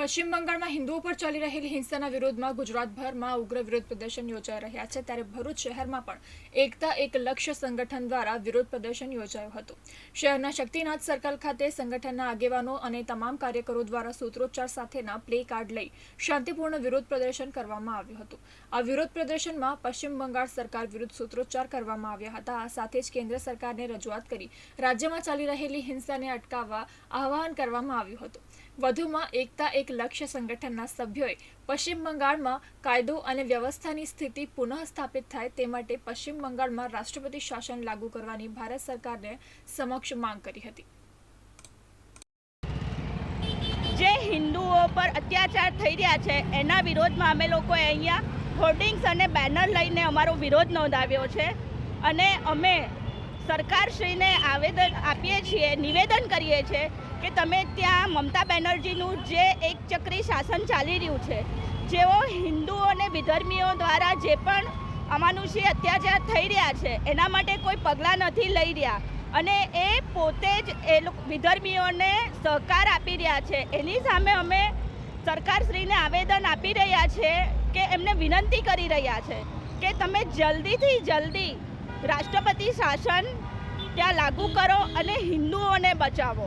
પશ્ચિમ બંગાળમાં હિન્દુઓ પર ચાલી રહેલી હિંસાના વિરોધમાં ગુજરાતભરમાં ઉગ્ર વિરોધ પ્રદર્શન યોજાઈ રહ્યા છે. ત્યારે ભરૂચ શહેરમાં પણ એકતા એક લક્ષ્ય સંગઠન દ્વારા વિરોધ પ્રદર્શન યોજાયું હતું. શહેરના શક્તિનાથ સર્કલ ખાતે સંગઠનના આગેવાનો અને તમામ કાર્યકરો દ્વારા સૂત્રોચ્ચાર સાથેના પ્લે કાર્ડ લઈ શાંતિપૂર્ણ વિરોધ પ્રદર્શન કરવામાં આવ્યું હતું. આ વિરોધ પ્રદર્શનમાં પશ્ચિમ બંગાળ સરકાર વિરુદ્ધ સૂત્રોચ્ચાર કરવામાં આવ્યા હતા. આ સાથે જ કેન્દ્ર સરકારને રજૂઆત કરી રાજ્યમાં ચાલી રહેલી હિંસાને અટકાવવા આહવાન કરવામાં આવ્યું હતું. વધુમાં એકતા એક લક્ષ્ય સંગઠનના સભ્યોએ પશ્ચિમ બંગાળમાં કાયદો અને વ્યવસ્થાની સ્થિતિ પુનઃ સ્થાપિત થાય તે માટે પશ્ચિમ બંગાળમાં રાષ્ટ્રપતિ શાસન લાગુ કરવાની ભારત સરકારને સમક્ષ માંગ કરી હતી. જે હિન્દુઓ પર અત્યાચાર થઈ રહ્યા છે, એના વિરોધમાં અમે લોકોએ અહીંયા હોર્ડિંગ્સ અને બેનર લઈને અમારો વિરોધ નોંધાવ્યો છે અને અમે સરકારશ્રીને આવેદન આપીએ છીએ, નિવેદન કરીએ છીએ કે તમે ત્યાં મમતા બેનર્જીનું જે એક ચક્રી શાસન ચાલી રહ્યું છે, જેઓ હિન્દુઓ અને વિધર્મીઓ દ્વારા જે પણ અમાનુષી અત્યાચાર થઈ રહ્યા છે, એના માટે કોઈ પગલાં નથી લઈ રહ્યા. અને એ પોતે જ એ લોકો વિધર્મીઓને સહકાર આપી રહ્યા છે. એની સામે અમે સરકારશ્રીને આવેદન આપી રહ્યા છે કે એમને વિનંતી કરી રહ્યા છે કે તમે જલ્દીથી જલ્દી રાષ્ટ્રપતિ શાસન ત્યાં લાગુ કરો અને હિન્દુઓને બચાવો.